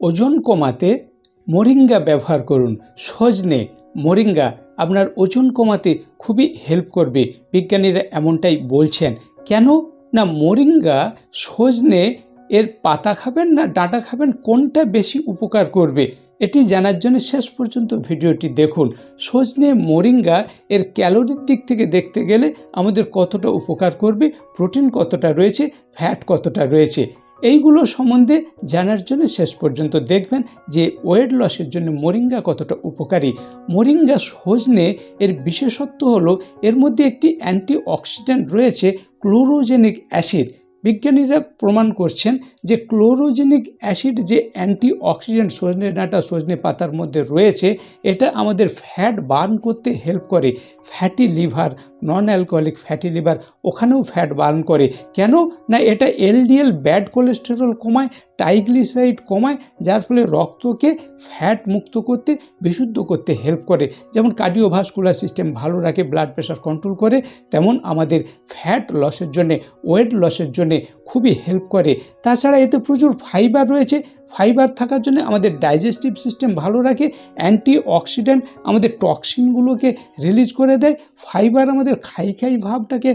ওজন কমাতে মোরিঙ্গা ব্যবহার করুন। সজনে মোরিঙ্গা আপনার ওজন কমাতে খুবই হেল্প করবে। বিজ্ঞানীরা এমনটাই বলছেন। কেন? না, মোরিঙ্গা সজনে এর পাতা খাবেন না, ডাঁটা খাবেন? কোনটা বেশি উপকার করবে? এটি জানার জন্য শেষ পর্যন্ত ভিডিওটি দেখুন। সজনে মোরিঙ্গা এর ক্যালোরির দিক থেকে দেখতে গেলে আমাদের কতটা উপকার করবে? প্রোটিন কতটা রয়েছে? ফ্যাট কতটা রয়েছে? এইগুলো সম্বন্ধে জানার জন্য শেষ পর্যন্ত দেখবেন যে ওয়েট লসের জন্য মোরিঙ্গা কতটা উপকারী। মোরিঙ্গা সজনে এর বিশেষত্ব হলো এর মধ্যে একটি অ্যান্টি অক্সিডেন্ট রয়েছে ক্লোরোজেনিক অ্যাসিড বিজ্ঞানীরা প্রমাণ করছেন যে ক্লোরোজেনিক অ্যাসিড যে অ্যান্টি অক্সিডেন্ট সজনে ডাঁটা, সজনে পাতার মধ্যে রয়েছে, এটা আমাদের ফ্যাট বার্ন করতে হেল্প করে। Fatty liver non alcoholic fatty liver, ওখানেও ফ্যাট বার্ন করে। কেন? না, এটা এলডিএল ব্যাড কোলেস্টেরল কমায় টাইগ্লিসাইড কমায়, যার ফলে রক্তকে ফ্যাট মুক্ত করতে, বিশুদ্ধ করতে হেল্প করে। যেমন কার্ডিওভাস্কুলার সিস্টেম ভালো রাখে, ব্লাড প্রেশার কন্ট্রোল করে, তেমন আমাদের ফ্যাট লসের জন্যে, ওয়েট লসের জন্যে খুবই হেল্প করে। তাছাড়া এতে প্রচুর ফাইবার রয়েছে। ফাইবার থাকার জন্য আমাদের ডাইজেস্টিভ সিস্টেম ভালো রাখে অ্যান্টি অক্সিডেন্ট আমাদের টক্সিনগুলোকে রিলিজ করে দেয়। ফাইবার আমাদের খাই খাই ভাবটাকে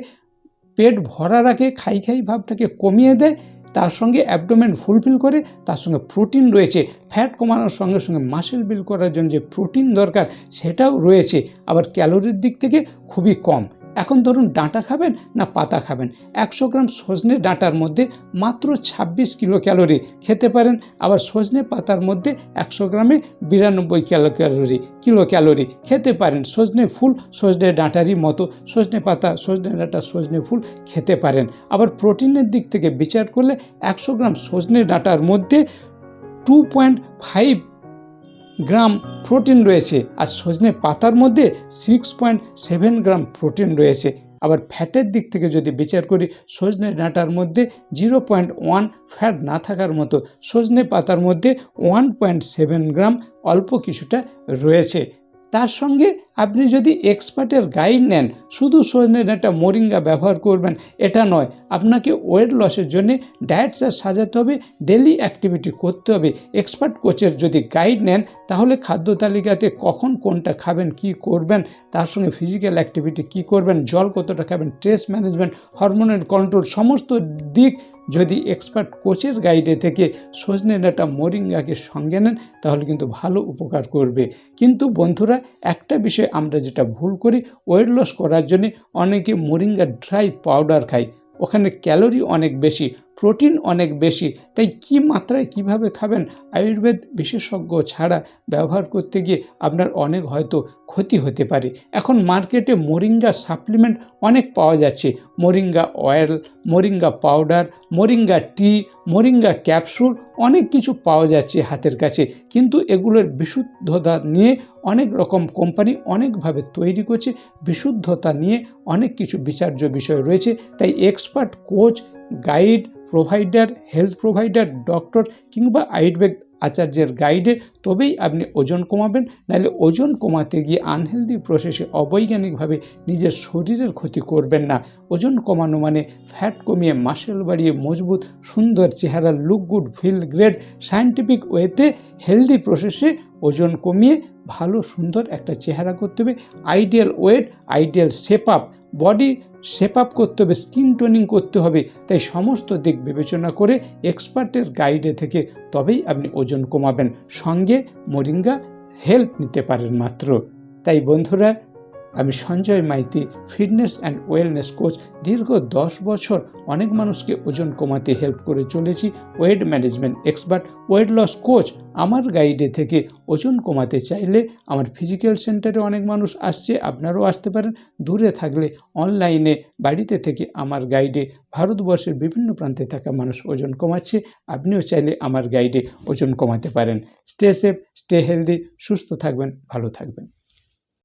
পেট ভরা রাখে, খাই খাই ভাবটাকে কমিয়ে দেয়। তার সঙ্গে অ্যাবডোমেন ফুলফিল করে, তার সঙ্গে প্রোটিন রয়েছে। ফ্যাট কমানোর সঙ্গে সঙ্গে মাসেল বিল করার জন্য যে প্রোটিন দরকার, সেটাও রয়েছে। আবার ক্যালোরির দিক থেকে খুবই কম। এখন ধরুন ডাঁটা খাবেন না পাতা খাবেন। একশো গ্রাম সজনে ডাঁটার মধ্যে মাত্র ২৬ কিলো ক্যালোরি খেতে পারেন। আবার সজনে পাতার মধ্যে একশো গ্রামে বিরানব্বই কিলো ক্যালোরি কিলো ক্যালোরি খেতে পারেন। সজনে ফুল সজনে ডাঁটারই মতো সজনে পাতা, সজনে ডাঁটা, সজনে ফুল খেতে পারেন। আবার প্রোটিনের দিক থেকে বিচার করলে একশো গ্রাম সজনে ডাঁটার মধ্যে two point five gram protein রয়েছে আর সজনে পাতার মধ্যে six point seven gram protein রয়েছে। আবার ফ্যাটের দিক থেকে যদি বিচার করি, সজনে ডাঁটার মধ্যে জিরো পয়েন্ট ওয়ান ফ্যাট না থাকার মতো সজনে পাতার মধ্যে ওয়ান পয়েন্ট সেভেন গ্রাম অল্প কিছুটা রয়েছে। তার সঙ্গে আপনি যদি এক্সপার্টের গাইড নেন, শুধু সজনে একটা মোরিঙ্গা ব্যবহার করবেন, এটা নয়, আপনাকে ওয়েট লসের জন্য ডায়েট চার্ট সাজাতে হবে ডেলি অ্যাক্টিভিটি করতে হবে। এক্সপার্ট কোচের যদি গাইড নেন, তাহলে খাদ্য তালিকাতে কখন কোনটা খাবেন, কি করবেন, তার সঙ্গে ফিজিক্যাল অ্যাক্টিভিটি কি করবেন, জল কতটা খাবেন, স্ট্রেস ম্যানেজমেন্ট, হরমোনের কন্ট্রোল, সমস্ত দিক যদি এক্সপার্ট কোচের গাইডে থেকে সজনে ডাটা মোরিঙ্গাকে সঙ্গে নেন, তাহলে কিন্তু ভালো উপকার করবে। কিন্তু বন্ধুরা, একটা বিষয় আমরা যেটা ভুল করি ওয়েট লস করার জন্যে অনেকে মোরিঙ্গা ড্রাই পাউডার খায়। ওখানে ক্যালোরি অনেক বেশি প্রোটিন অনেক বেশি। তাই কি মাত্রায় কীভাবে খাবেন আয়ুর্বেদ বিশেষজ্ঞ ছাড়া ব্যবহার করতে গিয়ে আপনার অনেক হয়তো ক্ষতি হতে পারে। এখন মার্কেটে মোরিঙ্গা সাপ্লিমেন্ট অনেক পাওয়া যাচ্ছে। Moringa oil, moringa powder, moringa tea, moringa capsule অনেক কিছু পাওয়া যাচ্ছে হাতের কাছে। কিন্তু এগুলোর বিশুদ্ধতা নিয়ে অনেক রকম কোম্পানি অনেকভাবে তৈরি করছে। বিশুদ্ধতা নিয়ে অনেক কিছু বিচার্য বিষয় রয়েছে। তাই expert coach, guide provider health provider doctor কিংবা আয়ুর্বেদ আচার্যের গাইডে তবেই আপনি ওজন কমাবেন। নাহলে ওজন কমাতে গিয়ে আনহেলদি প্রসেসে অবৈজ্ঞানিকভাবে নিজের শরীরের ক্ষতি করবেন না। ওজন কমানো মানে ফ্যাট কমিয়ে মাসেল বাড়িয়ে মজবুত, সুন্দর চেহারা look good feel great scientific ওয়েতে হেলদি প্রসেসে ওজন কমিয়ে ভালো, সুন্দর একটা চেহারা করতে হবে। Ideal weight ideal shape up body shape up করতে হবে, স্কিন টোনিং করতে হবে। তাই সমস্ত দিক বিবেচনা করে এক্সপার্টের গাইডে থেকে তবেই আপনি ওজন কমাবেন। সঙ্গে মরিঙ্গা হেল্প নিতে পারেন মাত্র। তাই বন্ধুরা আমি Sanjay Maiti, fitness and wellness coach, দীর্ঘ দশ বছর অনেক মানুষকে ওজন কমাতে হেল্প করে চলেছি। Weight management expert, weight loss coach, আমার গাইডে থেকে ওজন কমাতে চাইলে আমার ফিজিক্যাল সেন্টারে অনেক মানুষ আসছে, আপনারাও আসতে পারেন। দূরে থাকলে অনলাইনে বাড়িতে থেকে আমার গাইডে, ভারতবর্ষের বিভিন্ন প্রান্তে থাকা মানুষ ওজন কমাচ্ছে, আপনিও চাইলে আমার গাইডে ওজন কমাতে পারেন। স্টে সেফ, স্টে হেলদি, সুস্থ থাকবেন, ভালো থাকবেন।